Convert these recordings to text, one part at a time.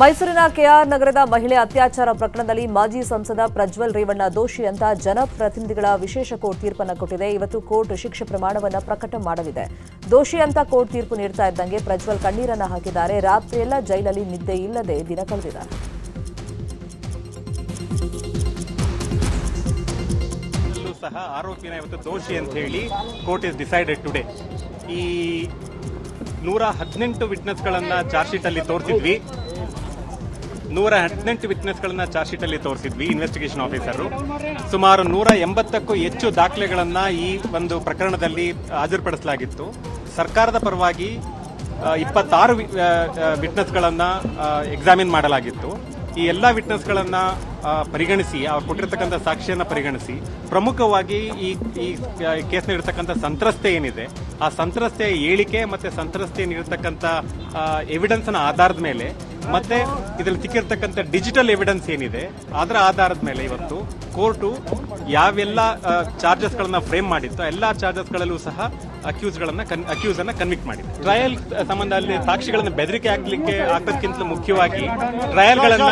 ಮೈಸೂರಿನ ಕೆಆರ್ ನಗರದ ಮಹಿಳೆ ಅತ್ಯಾಚಾರ ಪ್ರಕರಣದಲ್ಲಿ ಮಾಜಿ ಸಂಸದ ಪ್ರಜ್ವಲ್ ರೇವಣ್ಣ ದೋಷಿ ಅಂತ ಜನಪ್ರತಿನಿಧಿಗಳ ವಿಶೇಷ ಕೋರ್ಟ್ ತೀರ್ಪನ್ನು ಕೊಟ್ಟಿದೆ. ಇವತ್ತು ಕೋರ್ಟ್ ಶಿಕ್ಷೆ ಪ್ರಮಾಣವನ್ನು ಪ್ರಕಟ ಮಾಡಲಿದೆ. ದೋಷಿ ಅಂತ ಕೋರ್ಟ್ ತೀರ್ಪು ನೀಡ್ತಾ ಇದ್ದಂಗೆ ಪ್ರಜ್ವಲ್ ಕಣ್ಣೀರನ್ನ ಹಾಕಿದ್ದಾರೆ. ರಾತ್ರಿಯೆಲ್ಲ ಜೈಲಲ್ಲಿ ನಿದ್ದೆ ಇಲ್ಲದೆ ದಿನ ಕಳೆದಿದ್ದಾರೆ ಸಹ ಇವತ್ತು ದೋಷಿ ಅಂತ ಹೇಳಿ ಈ ನೂರ ಹದಿನೆಂಟು ವಿಟ್ನೆಸ್ಗಳನ್ನ ಚಾರ್ಜ್ ಶೀಟ್ ಅಲ್ಲಿ ತೋರಿಸಿದ್ವಿ. ನೂರ ಹದಿನೆಂಟು ವಿಟ್ನೆಸ್ಗಳನ್ನ ಚಾರ್ಜ್ ಅಲ್ಲಿ ತೋರಿಸಿದ್ವಿ ಇನ್ವೆಸ್ಟಿಗೇಷನ್ ಆಫೀಸರು ಸುಮಾರು ನೂರ ಎಂಬತ್ತಕ್ಕೂ ಹೆಚ್ಚು ದಾಖಲೆಗಳನ್ನ ಈ ಒಂದು ಪ್ರಕರಣದಲ್ಲಿ ಹಾಜರುಪಡಿಸಲಾಗಿತ್ತು. ಸರ್ಕಾರದ ಪರವಾಗಿ ಇಪ್ಪತ್ತಾರು ವಿಟ್ನೆಸ್ಗಳನ್ನ ಎಕ್ಸಾಮಿನ್ ಮಾಡಲಾಗಿತ್ತು. ಈ ಎಲ್ಲ ವಿಟ್ನೆಸ್ಗಳನ್ನ ಪರಿಗಣಿಸಿ, ಅವ್ರು ಕೊಟ್ಟಿರ್ತಕ್ಕಂಥ ಸಾಕ್ಷಿಯನ್ನ ಪರಿಗಣಿಸಿ, ಪ್ರಮುಖವಾಗಿ ಈ ಈ ಕೇಸ್ನ ಇರತಕ್ಕಂಥ ಸಂತ್ರಸ್ತೆ ಏನಿದೆ, ಆ ಸಂತ್ರಸ್ತೆಯ ಹೇಳಿಕೆ ಮತ್ತೆ ಸಂತ್ರಸ್ತೆ ನೀಡಿರ್ತಕ್ಕಂಥ ಎವಿಡೆನ್ಸ್ನ ಆಧಾರದ ಮೇಲೆ ಮತ್ತೆ ಇದರಲ್ಲಿ ಸಿಕ್ಕಿರ್ತಕ್ಕಂಥ ಡಿಜಿಟಲ್ ಎವಿಡೆನ್ಸ್ ಏನಿದೆ ಅದರ ಆಧಾರದ ಮೇಲೆ ಇವತ್ತು ಕೋರ್ಟು ಯಾವೆಲ್ಲ ಚಾರ್ಜಸ್ ಗಳನ್ನ ಫ್ರೇಮ್ ಮಾಡಿತ್ತು ಎಲ್ಲ ಎಲ್ಲಾ ಚಾರ್ಜಸ್ ಗಳಲ್ಲೂ ಸಹ ಅಕ್ಯೂಸ್ ಗಳನ್ನ ಅಕ್ಯೂಸ್ ಅನ್ನ ಕನ್ವಿಕ್ಟ್ ಮಾಡಿದೆ. ಟ್ರಯಲ್ ಸಂಬಂಧ ಅಲ್ಲಿ ಸಾಕ್ಷಿಗಳನ್ನ ಬೆದರಿಕೆ ಹಾಕ್ಲಿಕ್ಕೆ ಆಗೋದಕ್ಕಿಂತ ಮುಖ್ಯವಾಗಿ ಟ್ರಯಲ್ ಗಳನ್ನ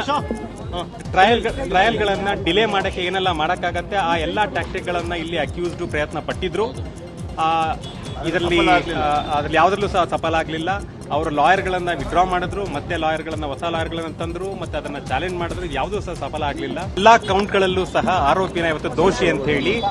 ಟ್ರಯಲ್ ಟ್ರಯಲ್ ಗಳನ್ನ ಡಿಲೇ ಮಾಡಕ್ಕೆ ಏನೆಲ್ಲ ಮಾಡೋಕ್ಕಾಗತ್ತೆ ಆ ಎಲ್ಲಾ ಟ್ಯಾಕ್ಟಿಕ್ ಗಳನ್ನ ಇಲ್ಲಿ ಅಕ್ಯೂಸ್ಡ್ ಪ್ರಯತ್ನ ಪಟ್ಟಿದ್ರು. ಆ, ಇದರಲ್ಲಿ ಆ, ಅದ್ರಲ್ಲಿ ಯಾವ್ದ್ರಲ್ಲೂ ಸಹ ಸಫಲ ಆಗ್ಲಿಲ್ಲ. ಅವರು ಲಾಯರ್ಗಳನ್ನು ವಿಡ್ರಾ ಮಾಡಿದ್ರು ಮತ್ತೆ ಲಾಯರ್ಗಳನ್ನು ಹೊಸ ಲಾಯರ್ಗಳನ್ನು ತಂದ್ರು ಮತ್ತೆ ಅದನ್ನ ಚಾಲೆಂಜ್ ಮಾಡಿದ್ರು ಯಾವುದೂ ಸಹ ಸಫಲ ಆಗ್ಲಿಲ್ಲ. ಎಲ್ಲಾ ಕೌಂಟ್ಗಳಲ್ಲೂ ಸಹ ಆರೋಪಿನ ಇವತ್ತು ದೋಷಿ ಅಂತ ಹೇಳಿ.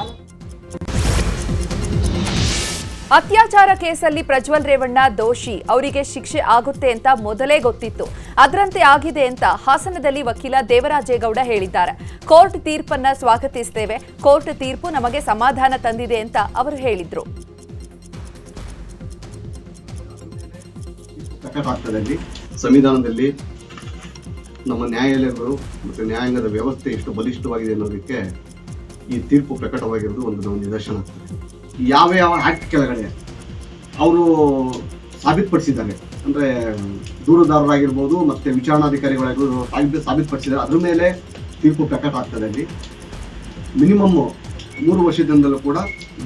ಅತ್ಯಾಚಾರ ಕೇಸಲ್ಲಿ ಪ್ರಜ್ವಲ್ ರೇವಣ್ಣ ದೋಷಿ. ಅವರಿಗೆ ಶಿಕ್ಷೆ ಆಗುತ್ತೆ ಅಂತ ಮೊದಲೇ ಗೊತ್ತಿತ್ತು. ಅದರಂತೆ ಆಗಿದೆ ಅಂತ ಹಾಸನದಲ್ಲಿ ವಕೀಲ ದೇವರಾಜೇಗೌಡ ಹೇಳಿದ್ದಾರೆ. ಕೋರ್ಟ್ ತೀರ್ಪನ್ನ ಸ್ವಾಗತಿಸ್ತೇವೆ. ಕೋರ್ಟ್ ತೀರ್ಪು ನಮಗೆ ಸಮಾಧಾನ ತಂದಿದೆ ಅಂತ ಅವರು ಹೇಳಿದ್ರು. ಪ್ರಕಟವಾಗ್ತದಲ್ಲಿ ಸಂವಿಧಾನದಲ್ಲಿ ನಮ್ಮ ನ್ಯಾಯಾಲಯಗಳು ಮತ್ತು ನ್ಯಾಯಾಂಗದ ವ್ಯವಸ್ಥೆ ಎಷ್ಟು ಬಲಿಷ್ಠವಾಗಿದೆ ಅನ್ನೋದಕ್ಕೆ ಈ ತೀರ್ಪು ಪ್ರಕಟವಾಗಿರೋದು ಒಂದು ನಮ್ಮ ನಿದರ್ಶನ ಯಾವ ಯಾವ ಆ್ಯಕ್ಟ್ ಕೆಳಗಡೆ ಅವರು ಸಾಬೀತುಪಡಿಸಿದ್ದಾರೆ, ಅಂದರೆ ದೂರುದಾರರಾಗಿರ್ಬೋದು ಮತ್ತು ವಿಚಾರಣಾಧಿಕಾರಿಗಳಾಗಿರ್ಬೋದು ಸಾಬೀತು ಸಾಬೀತುಪಡಿಸಿದ್ದಾರೆ, ಅದ್ರ ಮೇಲೆ ತೀರ್ಪು ಪ್ರಕಟ ಆಗ್ತದೆ ಅಲ್ಲಿ ಮಿನಿಮಮ್ಮು ಮೂರು ವರ್ಷದಿಂದಲೂ ಕೂಡ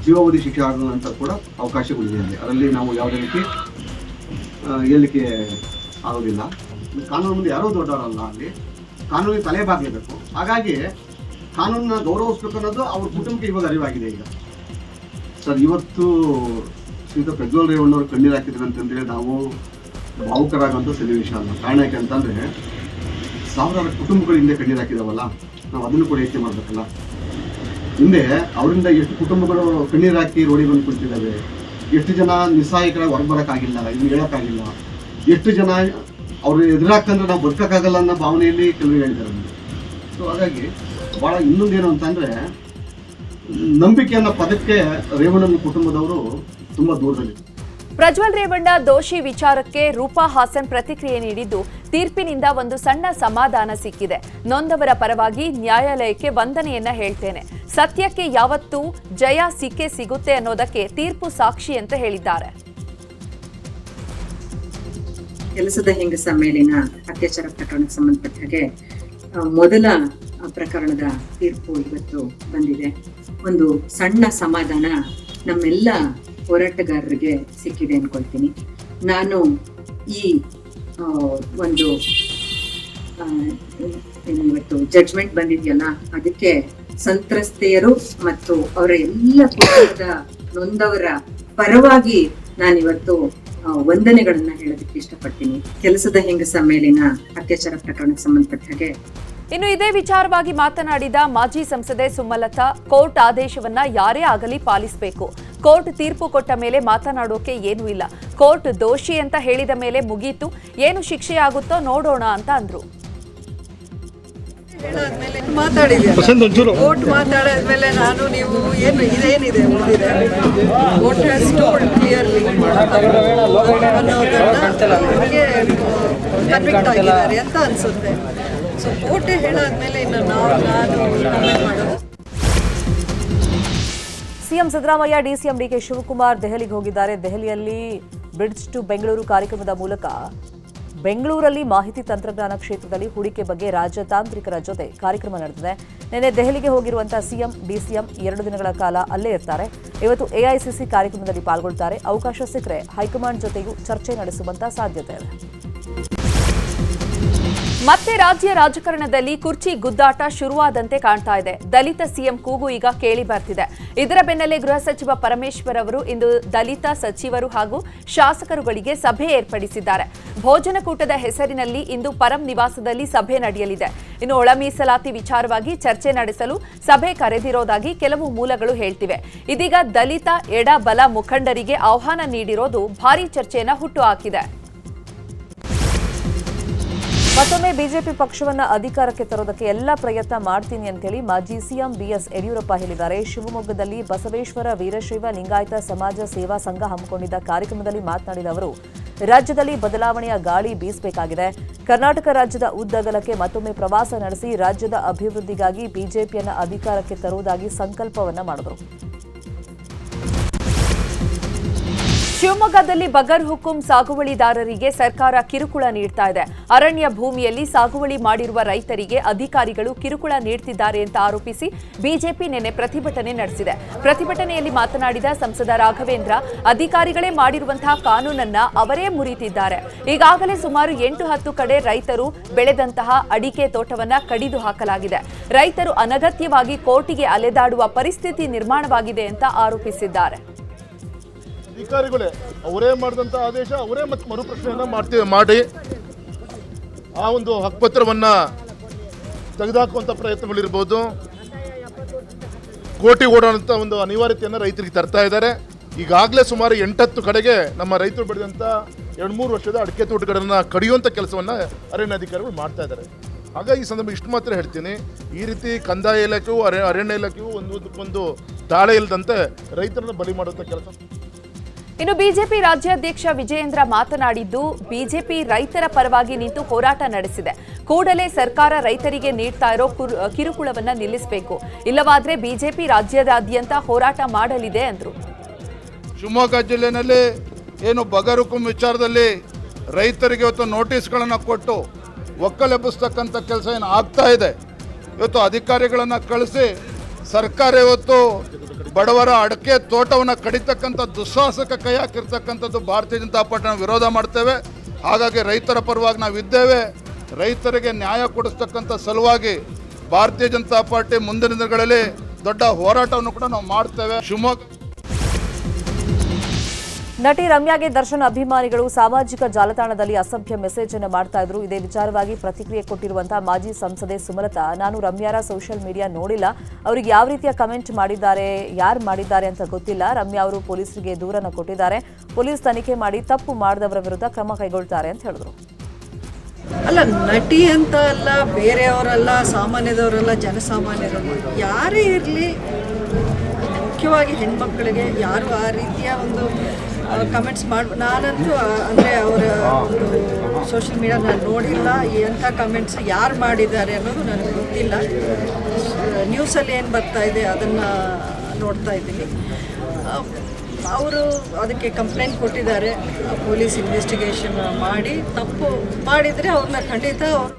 ಜೀವಾವಧಿ ಶಿಕ್ಷೆ ಆಗುವಂಥ ಕೂಡ ಅವಕಾಶಗಳಿದೆ ಅಲ್ಲಿ. ಅದರಲ್ಲಿ ನಾವು ಯಾವುದೇ ರೀತಿ ಹೇಳಲಿಕ್ಕೆ ಆಗೋದಿಲ್ಲ. ಕಾನೂನು ಮುಂದೆ ಯಾರೂ ದೊಡ್ಡವರಲ್ಲ ಅಲ್ಲಿ. ಕಾನೂನಿಗೆ ತಲೆ ಬಾಗಲೇಬೇಕು. ಹಾಗಾಗಿ ಕಾನೂನನ್ನ ಗೌರವಿಸ್ಬೇಕು ಅನ್ನೋದು ಅವ್ರ ಕುಟುಂಬಕ್ಕೆ ಇವಾಗ ಅರಿವಾಗಿದೆ ಈಗ. ಸರ್, ಇವತ್ತು ಶ್ರೀಯುತ ಪ್ರಜ್ವಲ್ ರೇವಣ್ಣವ್ರು ಕಣ್ಣೀರು ಹಾಕಿದ್ರು ಅಂತಂದರೆ ನಾವು ಭಾವುಕರಾಗುವಂಥ ಸನ್ನಿವೇಶ ಅಲ್ಲ. ಕಾರಣ ಯಾಕೆ ಅಂತಂದ್ರೆ ಸಾವಿರಾರು ಕುಟುಂಬಗಳು ಹಿಂದೆ ಕಣ್ಣೀರು ಹಾಕಿದಾವಲ್ಲ. ನಾವು ಅದನ್ನು ಕೂಡ ಯೋಚನೆ ಮಾಡಬೇಕಲ್ಲ? ಹಿಂದೆ ಅವರಿಂದ ಎಷ್ಟು ಕುಟುಂಬಗಳು ಕಣ್ಣೀರು ಹಾಕಿ ರೋಡಿ ಬಂದು ಕುಳಿತಿದ್ದಾವೆ? ಎಷ್ಟು ಜನ ನಿಸ್ಸಹಾಯಕರ ಹೊರಗೆ ಬರೋಕ್ಕಾಗಿಲ್ಲ ಇನ್ನು ಹೇಳೋಕ್ಕಾಗಿಲ್ಲ. ಎಷ್ಟು ಜನ ಅವ್ರು ಎದುರಾಗ್ತಂದ್ರೆ ನಾವು ಬದುಕೋಕ್ಕಾಗಲ್ಲ ಅನ್ನೋ ಭಾವನೆಯಲ್ಲಿ ಕೆಲವರು ಹೇಳಿದ್ದಾರೆ ಸೊ ಹಾಗಾಗಿ ಭಾಳ ಇನ್ನೊಂದೇನು ಅಂತಂದರೆ ನಂಬಿಕೆ ಅನ್ನೋ ಪದಕ್ಕೆ ರೇವಣ್ಣನ ಕುಟುಂಬದವರು ತುಂಬ ದೂರದಲ್ಲಿ ಪ್ರಜ್ವಲ್ ರೇವಣ್ಣ ದೋಷಿ ವಿಚಾರಕ್ಕೆ ರೂಪಾ ಹಾಸನ್ ಪ್ರತಿಕ್ರಿಯೆ ನೀಡಿದ್ದು ತೀರ್ಪಿನಿಂದ ಒಂದು ಸಣ್ಣ ಸಮಾಧಾನ ಸಿಕ್ಕಿದೆ. ನೊಂದವರ ಪರವಾಗಿ ನ್ಯಾಯಾಲಯಕ್ಕೆ ವಂದನೆಯನ್ನ ಹೇಳ್ತೇನೆ. ಸತ್ಯಕ್ಕೆ ಯಾವತ್ತೂ ಜಯ ಸಿಕ್ಕೇ ಸಿಗುತ್ತೆ ಅನ್ನೋದಕ್ಕೆ ತೀರ್ಪು ಸಾಕ್ಷಿ ಅಂತ ಹೇಳಿದ್ದಾರೆ. ಕೆಲಸದ ಹೆಂಗಸ ಮೇಲಿನ ಅತ್ಯಾಚಾರ ಪ್ರಕರಣಕ್ಕೆ ಸಂಬಂಧಪಟ್ಟ ಮೊದಲ ಪ್ರಕರಣದ ತೀರ್ಪು ಇವತ್ತು ಬಂದಿದೆ. ಒಂದು ಸಣ್ಣ ಸಮಾಧಾನ ನಮ್ಮೆಲ್ಲ ಹೋರಾಟಗಾರರಿಗೆ ಸಿಕ್ಕಿದೆ ಅನ್ಕೊಳ್ತೀನಿ. ನಾನು ಈ ಒಂದು ಇವತ್ತು ಜಡ್ಜ್ಮೆಂಟ್ ಬಂದಿದೆಯಲ್ಲ, ಅದಕ್ಕೆ ಸಂತ್ರಸ್ತೆಯರು ಮತ್ತು ಅವರ ಎಲ್ಲ ಕುಟುಂಬದ ನೊಂದವರ ಪರವಾಗಿ ನಾನಿವತ್ತು ವಂದನೆಗಳನ್ನ ಹೇಳೋದಕ್ಕೆ ಇಷ್ಟಪಡ್ತೀನಿ. ಕೆಲಸದ ಹೆಂಗಸ ಮೇಲಿನ ಅತ್ಯಾಚಾರ ಪ್ರಕರಣಕ್ಕೆ ಸಂಬಂಧಪಟ್ಟ ಹಾಗೆ. ಇನ್ನು ಇದೇ ವಿಚಾರವಾಗಿ ಮಾತನಾಡಿದ ಮಾಜಿ ಸಂಸದೆ ಸುಮಲತಾ, ಕೋರ್ಟ್ ಆದೇಶವನ್ನ ಯಾರೇ ಆಗಲಿ ಪಾಲಿಸಬೇಕು. ಕೋರ್ಟ್ ತೀರ್ಪು ಕೊಟ್ಟ ಮೇಲೆ ಮಾತನಾಡೋಕೆ ಏನೂ ಇಲ್ಲ. ಕೋರ್ಟ್ ದೋಷಿ ಅಂತ ಹೇಳಿದ ಮೇಲೆ ಮುಗೀತು. ಏನು ಶಿಕ್ಷೆ ಆಗುತ್ತೋ ನೋಡೋಣ ಅಂತ ಅಂದ್ರು. ಹೇಳಾದ್ಮೇಲೆ ಮಾತಾಡಿದ್ಯಲ್ಲ ಕೋರ್ಟ್ ಮಾತಾಡಾದ್ಮೇಲೆ ನಾನು ನೀವು ಏನು ಇದೇನಿದೆ ಉಳಿದಿದೆ court has told clearly convict ಆಗಿದ್ದಾರೆ ಅಂತ ಅನ್ಸುತ್ತೆ. ಸೊ ಕೋರ್ಟೇ ಹೇಳಾದ್ಮೇಲೆ ಇನ್ನು ನಾವು ನಾನು ಮಾಡೋದು. CM Siddaramaiah DCM DK Shivakumar ದೆಹಲಿಗೆ ಹೋಗಿದ್ದಾರೆ. ದೆಹಲಿಯಲ್ಲಿ ಬ್ರಿಡ್ಜ್ ಟು ಬೆಂಗಳೂರು ಕಾರ್ಯಕ್ರಮದ ಮೂಲಕ ಬೆಂಗಳೂರಲ್ಲಿ ಮಾಹಿತಿ ತಂತ್ರಜ್ಞಾನ ಕ್ಷೇತ್ರದಲ್ಲಿ ಹೂಡಿಕೆ ಬಗ್ಗೆ ರಾಜತಾಂತ್ರಿಕರ ಜೊತೆ ಕಾರ್ಯಕ್ರಮ ನಡೆದಿದೆ. ನಿನ್ನೆ ದೆಹಲಿಗೆ ಹೋಗಿರುವಂತಹ ಸಿಎಂ ಡಿಸಿಎಂ ಎರಡು ದಿನಗಳ ಕಾಲ ಅಲ್ಲೇ ಇರ್ತಾರೆ. ಇವತ್ತು ಎಐಸಿಸಿ ಕಾರ್ಯಕ್ರಮದಲ್ಲಿ ಪಾಲ್ಗೊಳ್ತಾರೆ. ಅವಕಾಶ ಸಿಕ್ಕರೆ ಹೈಕಮಾಂಡ್ ಜೊತೆಗೂ ಚರ್ಚೆ ನಡೆಸುವಂತಹ ಸಾಧ್ಯತೆ ಇದೆ. ಮತ್ತೆ ರಾಜ್ಯ ರಾಜಕಾರಣದಲ್ಲಿ ಕುರ್ಚಿ ಗುದ್ದಾಟ ಶುರುವಾದಂತೆ ಕಾಣ್ತಾ ಇದೆ. ದಲಿತ ಸಿಎಂ ಕೂಗು ಈಗ ಕೇಳಿ ಬರ್ತಿದೆ. ಇದರ ಬೆನ್ನಲ್ಲೇ ಗೃಹ ಸಚಿವ ಪರಮೇಶ್ವರ್ ಅವರು ಇಂದು ದಲಿತ ಸಚಿವರು ಹಾಗೂ ಶಾಸಕರುಗಳಿಗೆ ಸಭೆ ಏರ್ಪಡಿಸಿದ್ದಾರೆ. ಭೋಜನಕೂಟದ ಹೆಸರಿನಲ್ಲಿ ಇಂದು ಪರಂ ನಿವಾಸದಲ್ಲಿ ಸಭೆ ನಡೆಯಲಿದೆ. ಇನ್ನು ಒಳ ಮೀಸಲಾತಿ ವಿಚಾರವಾಗಿ ಚರ್ಚೆ ನಡೆಸಲು ಸಭೆ ಕರೆದಿರೋದಾಗಿ ಕೆಲವು ಮೂಲಗಳು ಹೇಳ್ತಿವೆ. ಇದೀಗ ದಲಿತ ಎಡ ಬಲ ಮುಖಂಡರಿಗೆ ಆಹ್ವಾನ ನೀಡಿರೋದು ಭಾರೀ ಚರ್ಚೆಯನ್ನು ಹುಟ್ಟುಹಾಕಿದೆ ಮತ್ತೊಮ್ಮೆ ಬಿಜೆಪಿ ಪಕ್ಷವನ್ನ ಅಧಿಕಾರಕ್ಕೆ ತರೋದಕ್ಕೆ ಎಲ್ಲ ಪ್ರಯತ್ನ ಮಾಡ್ತೀನಿ ಅಂತೇಳಿ ಮಾಜಿ ಸಿಎಂ ಬಿಎಸ್ ಯಡಿಯೂರಪ್ಪ ಹೇಳಿದ್ದಾರೆ. ಶಿವಮೊಗ್ಗದಲ್ಲಿ ಬಸವೇಶ್ವರ ವೀರಶೈವ ಲಿಂಗಾಯತ ಸಮಾಜ ಸೇವಾ ಸಂಘ ಹಮ್ಮಿಕೊಂಡಿದ್ದ ಕಾರ್ಯಕ್ರಮದಲ್ಲಿ ಮಾತನಾಡಿದ ಅವರು, ರಾಜ್ಯದಲ್ಲಿ ಬದಲಾವಣೆಯ ಗಾಳಿ ಬೀಸಬೇಕಾಗಿದೆ. ಕರ್ನಾಟಕ ರಾಜ್ಯದ ಉದ್ದಗಲಕ್ಕೆ ಮತ್ತೊಮ್ಮೆ ಪ್ರವಾಸ ನಡೆಸಿ ರಾಜ್ಯದ ಅಭಿವೃದ್ಧಿಗಾಗಿ ಬಿಜೆಪಿಯನ್ನು ಅಧಿಕಾರಕ್ಕೆ ತರುವುದಾಗಿ ಸಂಕಲ್ಪವನ್ನ ಮಾಡಿದರು. ಶಿವಮೊಗ್ಗದಲ್ಲಿ ಬಗರ್ ಹುಕುಂ ಸಾಗುವಳಿದಾರರಿಗೆ ಸರ್ಕಾರ ಕಿರುಕುಳ ನೀಡ್ತಾ ಇದೆ. ಅರಣ್ಯ ಭೂಮಿಯಲ್ಲಿ ಸಾಗುವಳಿ ಮಾಡಿರುವ ರೈತರಿಗೆ ಅಧಿಕಾರಿಗಳು ಕಿರುಕುಳ ನೀಡ್ತಿದ್ದಾರೆ ಅಂತ ಆರೋಪಿಸಿ ಬಿಜೆಪಿ ನಿನ್ನೆ ಪ್ರತಿಭಟನೆ ನಡೆಸಿದೆ. ಪ್ರತಿಭಟನೆಯಲ್ಲಿ ಮಾತನಾಡಿದ ಸಂಸದ ರಾಘವೇಂದ್ರ, ಅಧಿಕಾರಿಗಳೇ ಮಾಡಿರುವಂತಹ ಕಾನೂನನ್ನ ಅವರೇ ಮುರಿತಿದ್ದಾರೆ. ಈಗಾಗಲೇ ಸುಮಾರು ಎಂಟು ಹತ್ತು ಕಡೆ ರೈತರು ಬೆಳೆದಂತಹ ಅಡಿಕೆ ತೋಟವನ್ನ ಕಡಿದು ಹಾಕಲಾಗಿದೆ. ರೈತರು ಅನಗತ್ಯವಾಗಿ ಕೋರ್ಟಿಗೆ ಅಲೆದಾಡುವ ಪರಿಸ್ಥಿತಿ ನಿರ್ಮಾಣವಾಗಿದೆ ಅಂತ ಆರೋಪಿಸಿದ್ದಾರೆ. ಅಧಿಕಾರಿಗಳೇ, ಅವರೇ ಮಾಡಿದಂಥ ಆದೇಶ, ಅವರೇ ಮತ್ತೆ ಮರುಪ್ರಶ್ನೆಯನ್ನ ಮಾಡ್ತೀವಿ, ಮಾಡಿ ಆ ಒಂದು ಹಕ್ಕುಪತ್ರವನ್ನ ತೆಗೆದುಹಾಕುವಂಥ ಪ್ರಯತ್ನಗಳಿರ್ಬೋದು. ಕೋಟಿ ಓಡೋಂಥ ಒಂದು ಅನಿವಾರ್ಯತೆಯನ್ನು ರೈತರಿಗೆ ತರ್ತಾ ಇದ್ದಾರೆ. ಈಗಾಗಲೇ ಸುಮಾರು ಎಂಟತ್ತು ಕಡೆಗೆ ನಮ್ಮ ರೈತರು ಬೆಳೆದಂಥ ಎರಡು ಮೂರು ವರ್ಷದ ಅಡಿಕೆ ತೋಟಗಳನ್ನು ಕಡಿಯುವಂಥ ಕೆಲಸವನ್ನು ಅರಣ್ಯಾಧಿಕಾರಿಗಳು ಮಾಡ್ತಾ ಇದ್ದಾರೆ. ಹಾಗಾಗಿ ಈ ಸಂದರ್ಭ ಇಷ್ಟು ಮಾತ್ರ ಹೇಳ್ತೀನಿ. ಈ ರೀತಿ ಕಂದಾಯ ಇಲಾಖೆಯು ಅರಣ್ಯ ಇಲಾಖೆಯು ಒಂದು ಒಂದು ತಾಳೆ ಇಲ್ಲದಂತೆ ರೈತರನ್ನು ಬಲಿ ಮಾಡುವಂಥ ಕೆಲಸ ಇನ್ನು ಬಿಜೆಪಿ ರಾಜ್ಯಾಧ್ಯಕ್ಷ ವಿಜಯೇಂದ್ರ ಮಾತನಾಡಿದ್ದು, ಬಿಜೆಪಿ ರೈತರ ಪರವಾಗಿ ನಿಂತು ಹೋರಾಟ ನಡೆಸಿದೆ. ಕೂಡಲೇ ಸರ್ಕಾರ ರೈತರಿಗೆ ನೀಡ್ತಾ ಇರೋ ಕಿರುಕುಳವನ್ನು ನಿಲ್ಲಿಸಬೇಕು. ಇಲ್ಲವಾದ್ರೆ ಬಿಜೆಪಿ ರಾಜ್ಯದಾದ್ಯಂತ ಹೋರಾಟ ಮಾಡಲಿದೆ ಅಂದ್ರು. ಶಿವಮೊಗ್ಗ ಜಿಲ್ಲೆಯಲ್ಲಿ ಏನು ಬಗರುಕುಂ ವಿಚಾರದಲ್ಲಿ ರೈತರಿಗೆ ಇವತ್ತು ನೋಟಿಸ್ಗಳನ್ನು ಕೊಟ್ಟು ಒಕ್ಕಲೆಬ್ಬಿಸ್ತಕ್ಕಂಥ ಕೆಲಸ ಏನು ಆಗ್ತಾ ಇದೆ? ಇವತ್ತು ಅಧಿಕಾರಿಗಳನ್ನು ಕಳಿಸಿ ಸರ್ಕಾರ ಇವತ್ತು ಬಡವರ ಅಡಕೆ ತೋಟವನ್ನು ಕಡಿತಕ್ಕಂಥ ದುಸ್ಸಾಹಸಕ ಕೈ ಹಾಕಿರ್ತಕ್ಕಂಥದ್ದು ಭಾರತೀಯ ಜನತಾ ಪಾರ್ಟಿ ವಿರೋಧ ಮಾಡ್ತೇವೆ. ಹಾಗಾಗಿ ರೈತರ ಪರವಾಗಿ ನಾವು ಇದ್ದೇವೆ. ರೈತರಿಗೆ ನ್ಯಾಯ ಕೊಡಿಸ್ತಕ್ಕಂಥ ಸಲುವಾಗಿ ಭಾರತೀಯ ಜನತಾ ಪಾರ್ಟಿ ಮುಂದಿನ ದಿನಗಳಲ್ಲಿ ದೊಡ್ಡ ಹೋರಾಟವನ್ನು ಕೂಡ ನಾವು ಮಾಡ್ತೇವೆ. ಶಿವಮೊಗ್ಗ ನಟಿ ರಮ್ಯಾಗೆ ದರ್ಶನ್ ಅಭಿಮಾನಿಗಳು ಸಾಮಾಜಿಕ ಜಾಲತಾಣದಲ್ಲಿ ಅಸಭ್ಯ ಮೆಸೇಜ್ ಅನ್ನು ಮಾಡ್ತಾ ಇದ್ರು. ಇದೇ ವಿಚಾರವಾಗಿ ಪ್ರತಿಕ್ರಿಯೆ ಕೊಟ್ಟಿರುವಂತಹ ಮಾಜಿ ಸಂಸದೆ ಸುಮಲತಾ, ನಾನು ರಮ್ಯಾರ ಸೋಷಿಯಲ್ ಮೀಡಿಯಾ ನೋಡಿಲ್ಲ. ಅವರಿಗೆ ಯಾವ ರೀತಿಯ ಕಮೆಂಟ್ ಮಾಡಿದ್ದಾರೆ, ಯಾರು ಮಾಡಿದ್ದಾರೆ ಅಂತ ಗೊತ್ತಿಲ್ಲ. ರಮ್ಯಾ ಅವರು ಪೊಲೀಸರಿಗೆ ದೂರನ್ನು ಕೊಟ್ಟಿದ್ದಾರೆ. ಪೊಲೀಸ್ ತನಿಖೆ ಮಾಡಿ ತಪ್ಪು ಮಾಡಿದವರ ವಿರುದ್ಧ ಕ್ರಮ ಕೈಗೊಳ್ತಾರೆ ಅಂತ ಹೇಳಿದ್ರು. ಅಲ್ಲ, ನಟಿ ಅಂತ ಅಲ್ಲ, ಬೇರೆಯವರೆಲ್ಲ, ಸಾಮಾನ್ಯದವರಲ್ಲ, ಜನಸಾಮಾನ್ಯರಲ್ಲ, ಯಾರೇ ಇರಲಿ, ಮುಖ್ಯವಾಗಿ ಹೆಣ್ಮಕ್ಳಿಗೆ ಯಾರು ಆ ರೀತಿಯ ಒಂದು ಕಮೆಂಟ್ಸ್ ಮಾಡಿ ನಾನಂತೂ ಅಂದರೆ ಅವರ ಸೋಷಿಯಲ್ ಮೀಡಿಯಾ ನಾನು ನೋಡಿಲ್ಲ, ಎಂಥ ಕಮೆಂಟ್ಸ್ ಯಾರು ಮಾಡಿದ್ದಾರೆ ಅನ್ನೋದು ನನಗೆ ಗೊತ್ತಿಲ್ಲ. ನ್ಯೂಸಲ್ಲಿ ಏನು ಬರ್ತಾ ಇದೆ ಅದನ್ನು ನೋಡ್ತಾ ಇದ್ದೀನಿ. ಅವರು ಅದಕ್ಕೆ ಕಂಪ್ಲೇಂಟ್ ಕೊಟ್ಟಿದ್ದಾರೆ ಪೊಲೀಸ್ ಇನ್ವೆಸ್ಟಿಗೇಷನ್ ಮಾಡಿ, ತಪ್ಪು ಮಾಡಿದರೆ ಅವ್ರನ್ನ ಖಂಡಿತ ಅವ್ರು